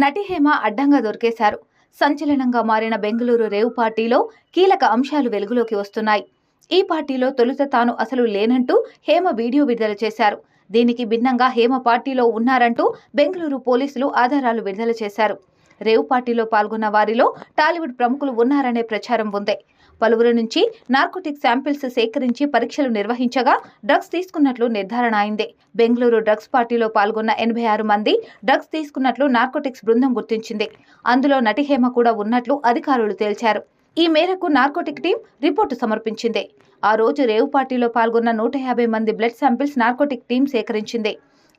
నటి హేమ అడ్డంగా దొరికేశారు. సంచలనంగా మారిన బెంగళూరు రేవ్ పార్టీలో కీలక అంశాలు వెలుగులోకి వస్తున్నాయి. ఈ పార్టీలో తొలుత తాను అసలు లేనంటూ హేమ వీడియో విడుదల చేశారు. దీనికి భిన్నంగా హేమ పార్టీలో ఉన్నారంటూ బెంగళూరు పోలీసులు ఆధారాలు విడుదల చేశారు. రేవ్ పార్టీలో పాల్గొన్న వారిలో టాలీవుడ్ ప్రముఖులు ఉన్నారనే ప్రచారం ఉంది. పలువురి నుంచి నార్కోటిక్ శాంపిల్స్ సేకరించి పరీక్షలు నిర్వహించగా డ్రగ్స్ తీసుకున్నట్లు నిర్ధారణ అయింది. బెంగళూరు డ్రగ్స్ పార్టీలో పాల్గొన్న ఎనభై ఆరు మంది డ్రగ్స్ తీసుకున్నట్లు నార్కోటిక్స్ బృందం గుర్తించింది. అందులో నటి హేమ కూడా ఉన్నట్లు అధికారులు తేల్చారు. ఈ మేరకు నార్కోటిక్ టీం రిపోర్టు సమర్పించింది. ఆ రోజు రేవు పార్టీలో పాల్గొన్న నూట యాభై మంది బ్లడ్ శాంపిల్స్ నార్కోటిక్ టీం సేకరించింది.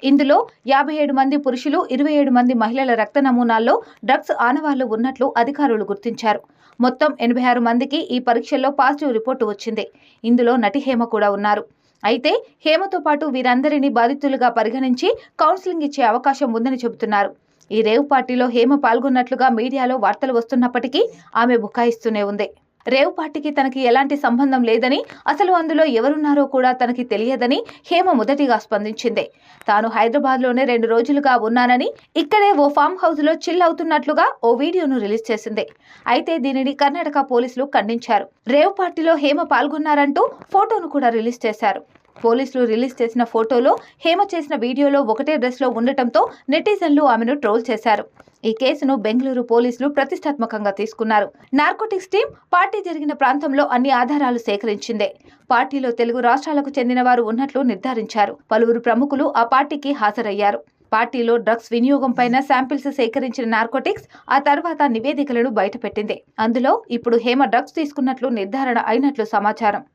ఇందులో యాభై ఏడు మంది పురుషులు ఇరవై ఏడు మంది మహిళల రక్త నమూనాల్లో డ్రగ్స్ ఆనవాళ్ళు ఉన్నట్లు అధికారులు గుర్తించారు. మొత్తం ఎనభై ఆరు మందికి ఈ పరీక్షల్లో పాజిటివ్ రిపోర్టు వచ్చింది. ఇందులో నటి హేమ కూడా ఉన్నారు. అయితే హేమతో పాటు వీరందరినీ బాధితులుగా పరిగణించి కౌన్సిలింగ్ ఇచ్చే అవకాశం ఉందని చెబుతున్నారు. ఈ రేవ్ పార్టీలో హేమ పాల్గొన్నట్లుగా మీడియాలో వార్తలు వస్తున్నప్పటికీ ఆమె బుకాయిస్తూనే ఉంది. రేవ్ పార్టీకి తనకి ఎలాంటి సంబంధం లేదని అసలు అందులో ఎవరున్నారో కూడా తనకి తెలియదని హేమ మొదటిగా స్పందించింది. తాను హైదరాబాద్లోనే రెండు రోజులుగా ఉన్నానని ఇక్కడే ఓ ఫామ్ హౌస్లో చిల్ అవుతున్నట్లుగా ఓ వీడియోను రిలీజ్ చేసింది. అయితే దీనిని కర్ణాటక పోలీసులు ఖండించారు. రేవ్ పార్టీలో హేమ పాల్గొన్నారంటూ ఫోటోను కూడా రిలీజ్ చేశారు. పోలీసులు రిలీజ్ చేసిన ఫోటోలో హేమ చేసిన వీడియోలో ఒకటే డ్రెస్లో ఉండటంతో నెటిజన్లు ఆమెను ట్రోల్ చేశారు. ఈ కేసును బెంగళూరు పోలీసులు ప్రతిష్టాత్మకంగా తీసుకున్నారు. నార్కోటిక్స్ టీం పార్టీ జరిగిన ప్రాంతంలో అన్ని ఆధారాలు సేకరించింది. పార్టీలో తెలుగు రాష్ట్రాలకు చెందిన వారు ఉన్నట్లు నిర్ధారించారు. పలువురు ప్రముఖులు ఆ పార్టీకి హాజరయ్యారు. పార్టీలో డ్రగ్స్ వినియోగం పైన శాంపిల్స్ సేకరించిన నార్కోటిక్స్ ఆ తర్వాత నివేదికలను బయటపెట్టింది. అందులో ఇప్పుడు హేమ డ్రగ్స్ తీసుకున్నట్లు నిర్ధారణ అయినట్లు సమాచారం.